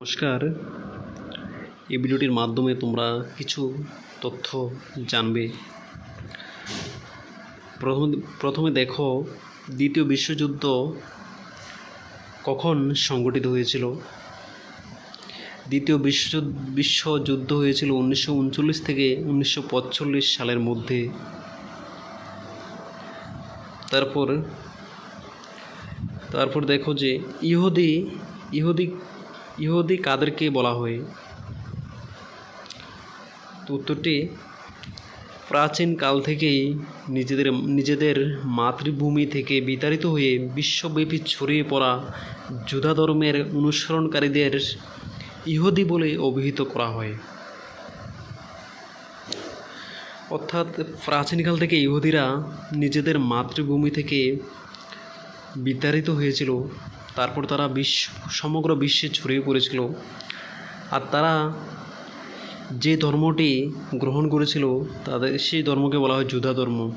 নমস্কার। এই ভিডিওটির মাধ্যমে তোমরা কিছু তথ্য জানবে। প্রথম দেখো, দ্বিতীয় বিশ্বযুদ্ধ কখন সংগঠিত হয়েছিল? দ্বিতীয় বিশ্বযুদ্ধ বিশ্বযুদ্ধ হয়েছিল উনিশশো উনচল্লিশ থেকে উনিশশো পঁয়তাল্লিশ সালের মধ্যে। তারপর তারপর দেখো যে ইহুদি ইহুদি ইহুদি কাদেরকে বলা হয়। তো উত্তরটি, প্রাচীন কাল থেকেই নিজেদের নিজেদের মাতৃভূমি থেকে বিতাড়িত হয়ে বিশ্বব্যাপী ছড়িয়ে পড়া যুধা ধর্মের অনুসরণকারীদের ইহুদি বলে অভিহিত করা হয়। অর্থাৎ প্রাচীনকাল থেকে ইহুদিরা নিজেদের মাতৃভূমি থেকে বিতাড়িত হয়েছিল। তারপর তারা বিশ্ব সমগ্র বিশ্বে ছড়িয়ে পড়েছিল। আর তারা যে ধর্মটি গ্রহণ করেছিল, তাদের, সেই ধর্মকে বলা হয় যুধা ধর্ম।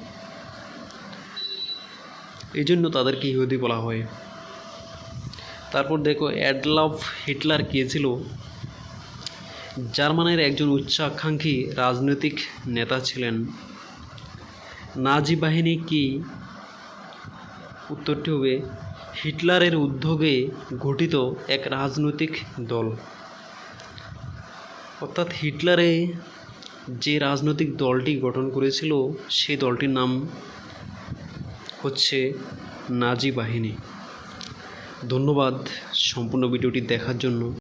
এই জন্য তাদেরকে ইহুদি বলা হয়। তারপর দেখো, অ্যাডলফ হিটলার কে ছিল? জার্মানের একজন উচ্চাকাঙ্ক্ষী রাজনৈতিক নেতা ছিলেন। নাজি বাহিনী কি উত্তরটি হবে, হিটলারের উদ্যোগে গঠিত এক রাজনৈতিক দল। অর্থাৎ হিটলারে যে রাজনৈতিক দলটি গঠন করেছিল, সেই দলটির নাম হচ্ছে নাজি বাহিনী। ধন্যবাদ সম্পূর্ণ ভিডিওটি দেখার জন্য।